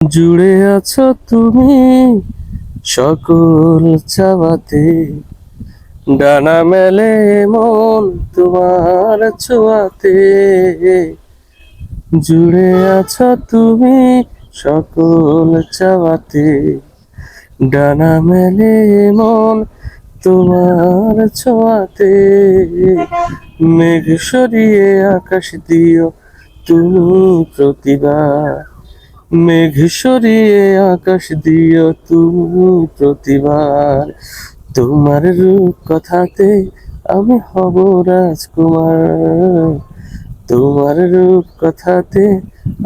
জুড়ে আছো তুমি সকল চাওয়াতে। ডানা মেলে মন তোমার ছোঁয়াতে। জুড়ে আছো তুমি সকল চাওয়াতে। ডানা মেলে মন তোমার ছোঁয়াতে। মেঘ সরিয়ে আকাশ দিও তুমি প্রতিবার। মেঘ সরিয়ে আকাশ দিও তুমি প্রতিবার। তোমার রূপ কথাতে আমি হব রাজকুমার। তোমার রূপ কথাতে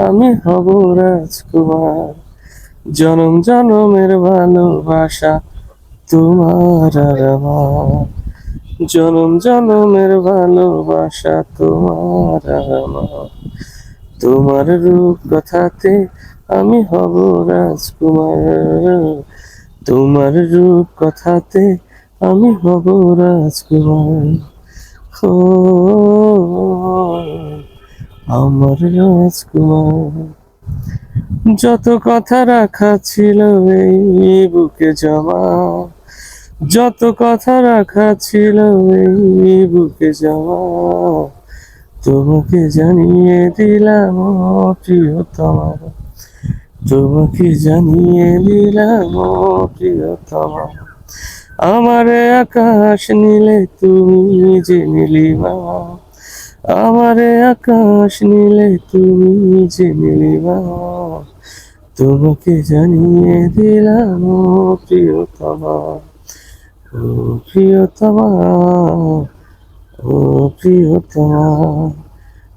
আমি হব রাজকুমার। জনম জনমের ভালোবাসা তোমার আমার। জনম জনমের ভালোবাসা তোমার আমার। তোমার রূপ কথাতে আমি হব রাজকুমার। তোমার রূপ কথাতে আমি হব রাজকুমার। ও, আমার রাজকুমার। যত কথা রাখা ছিল এই বুকে জমা। যত কথা রাখা ছিল এই বুকে জমা। তোমাকে জানিয়ে দিলাম প্রিয়তমা। তোমাকে জানিয়ে দিলাম প্রিয়তমা। আমার আকাশ নীলে তুমি যে নীলিমা। আমার আকাশ নীলে তুমি যে নীলিমা। তোমাকে জানিয়ে দিলাম প্রিয়তমা। ও প্রিয়তমা ও প্রিয়তমা।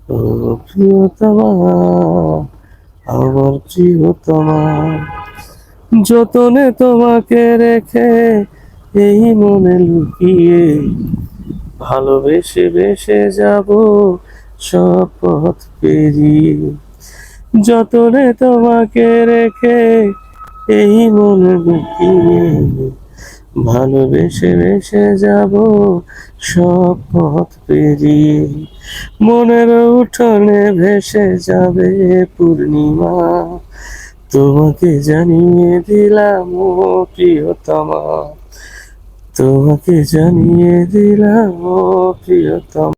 ও প্রিয়তমা। আমার প্রিয়তমা যতনে তোমাকে রেখে এই মনে লুকিয়ে ভালোবেসে বেসে যাব সব পথ পেরিয়ে। যতনে তোমাকে রেখে এই মনে লুকিয়ে ভালোবেসে বেসে যাব সব পথ পেরিয়ে। মনের উঠোনে ভেসে যাবে পূর্ণিমা। তোমাকে জানিয়ে দিলাম ও প্রিয়তমা। তোমাকে জানিয়ে দিলাম ও প্রিয়তমা।